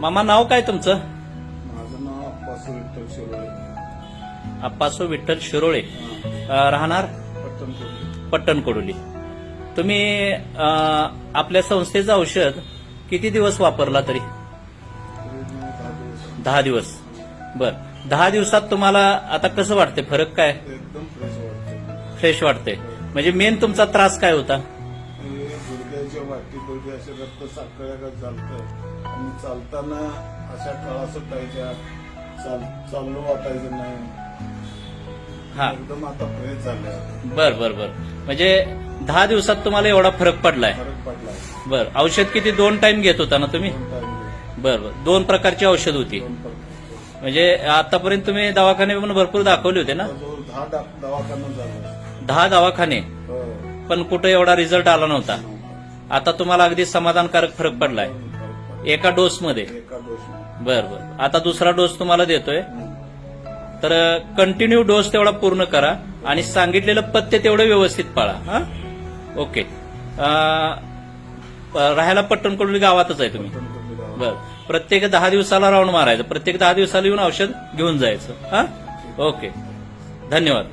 मामा नाव काय तुमचं? माझं नाव अप्पासू विठ्ठल शिरोळे. आप्पासो विठ्ठल शिरोळे. राहणार? पट्टण कोडोली तुम्ही आपल्या संस्थेचं औषध किती दिवस वापरला तरी? दहा दिवस. बर. दहा दिवसात तुम्हाला आता कसं वाटते फरक काय? एकदम फ्रेश वाटते फ्रेश वाटते म्हणजे मेन तुमचा त्रास काय होता? हे आणि चालताना अशा कळा सुटायच्या चाल चाललो वाटायचं नाही. हा. एकदम आता फ्रेश झाले बर बर बर. म्हणजे दहा दिवसात तुम्हाला एवढा फरक पडलाय. फरक पडला बर. औषध किती दोन टाइम घेत होता ना तुम्ही? दोन टाइम घेऊन. बर बर. दोन प्रकारची औषध होती. दोन. म्हणजे आतापर्यंत तुम्ही दवाखाने पण भरपूर दाखवले होते ना? जवळ दहा डा- दवाखाना झाला. दहा दवाखाने? हो. पण कुठे एवढा रिझल्ट आला नव्हता. आता तुम्हाला अगदी समाधानकारक फरक पडलाय. एका डोस मध्ये बर बर. आता दुसरा डोस तुम्हाला देतोय. तर कंटिन्यू डोस तेवढा पूर्ण करा आणि सांगितलेलं पथ्य तेवढं व्यवस्थित पाळा हा? ओके. अं, राहायला पट्टणकोडली गावातच आहे तुम्ही. बर. प्रत्येक दहा दिवसाला राऊंड मारायचं. प्रत्येक दहा दिवसाला येऊन औषध घेऊन जायचं हा? ओके. धन्यवाद.